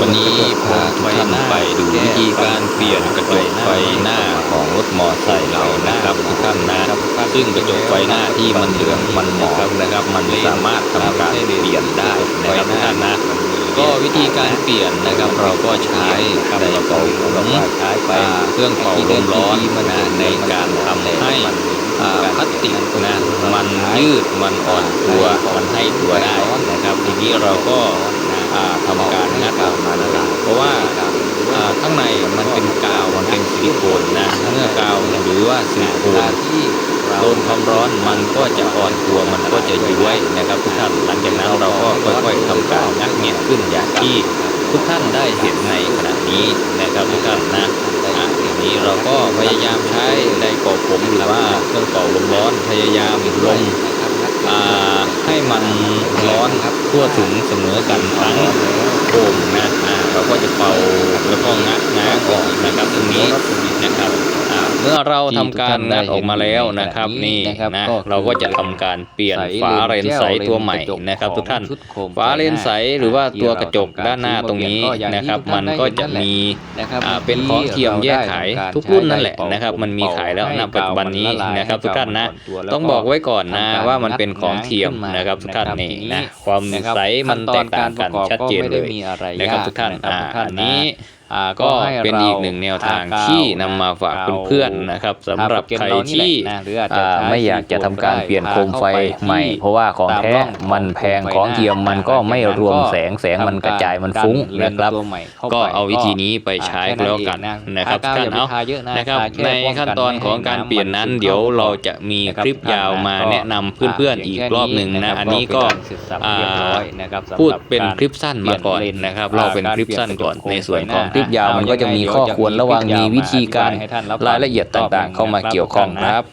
วันนี้พาทุกท่านไปดูวิธีการเปลี่ยนกระจกไฟหน้าของรถมอเตอร์ไซค์เรานะครับทุกท่านนะซึ่งกระจกไฟหน้าที่มันเหลืองมันหมองนะครับ มันสามารถทำการเปลี่ยนได้นะครับทุกท่านนะก็วิธีการเปลี่ยนนะครับเราก็ใช้ในของอ่าเครื่องเป่าลมร้อนนะในการทำให้อ่าพลาสติกนะมันยืดมันอ่อนตัวมันให้ตัวได้นะครับ ทีนี้เราก็อ่า ทำการงัดออกมานะครับเพราะว่าข้างในมันเป็นกาวมันเป็นซิลิโคนนะเมื่อกาวหรือว่าซิลิโคนโดนความร้อนมันก็จะอ่อนตัวมันก็จะย้วยนะครับทุกท่านหลังจากนั้นเราก็ค่อยๆทำการงัดเงี้ยขึ้นอย่างที่ทุกท่านได้เห็นในขณะนี้นะครับทุกท่านนะทีนี้เราก็พยายามใช้ไดร์เป่าผมหรือว่าเครื่องเป่าลมร้อนพยายามลง ให้มันร้อนทั่วถึงเสมอกันทั้งโอ่งนะอ่าเราก็จะเป่าแล้วก็งัดง้างออกนะครับตรงนี้ เมื่อเราทำการงัดออกมาแล้วนะครับ นี่นะเราก็จะทำการเปลี่ยนฝาเรนใสตัวใหม่นะครับ ทุกท่านฝาเรนใสหรือว่าตัวกระจกด้านหน้าตรงนี้นะครับ มันก็จะมีอ่าเป็นของเทียมแยกขายทุกรุ่นนั่นแหละนะครับ มันมีขายแล้วณปัจจุบันนี้นะครับ ทุกท่านนะ ต้องบอกไว้ก่อนนะว่ามันเป็นของเทียมนะครับ ทุกท่านนี่นะความใสมันแตกต่างกันชัดเจนเลยนะครับทุกท่านอ่าอันนี้ ก็เป็นอีกหนึ่งแนวทางที่นำมาฝากเพื่อนๆนะครับสำหรับใครที่อ่าไม่อยากจะทำการเปลี่ยนโคมไฟใหม่ เพราะว่าของแท้มันแพงของเทียมมันก็ไม่รวมแสงแสงมันกระจายมันฟุ้งนะครับ ก็เอาวิธีนี้ไปใช้ก็แล้วกันนะครับทุกท่านเอานะครับในขั้นตอนของการเปลี่ยนนั้น เดี๋ยวเราจะมีคลิปยาวมาแนะนำเพื่อนๆอีกรอบหนึ่งนะอันนี้ก็อ่าพูดเป็นคลิปสั้นมาก่อนนะครับเราเป็นคลิปสั้นก่อนในส่วนของคลิปยาวมันก็จะมีข้อควรระวังมีวิธีการรายละเอียดต่างๆ เข้ามาเกี่ยวข้องครับ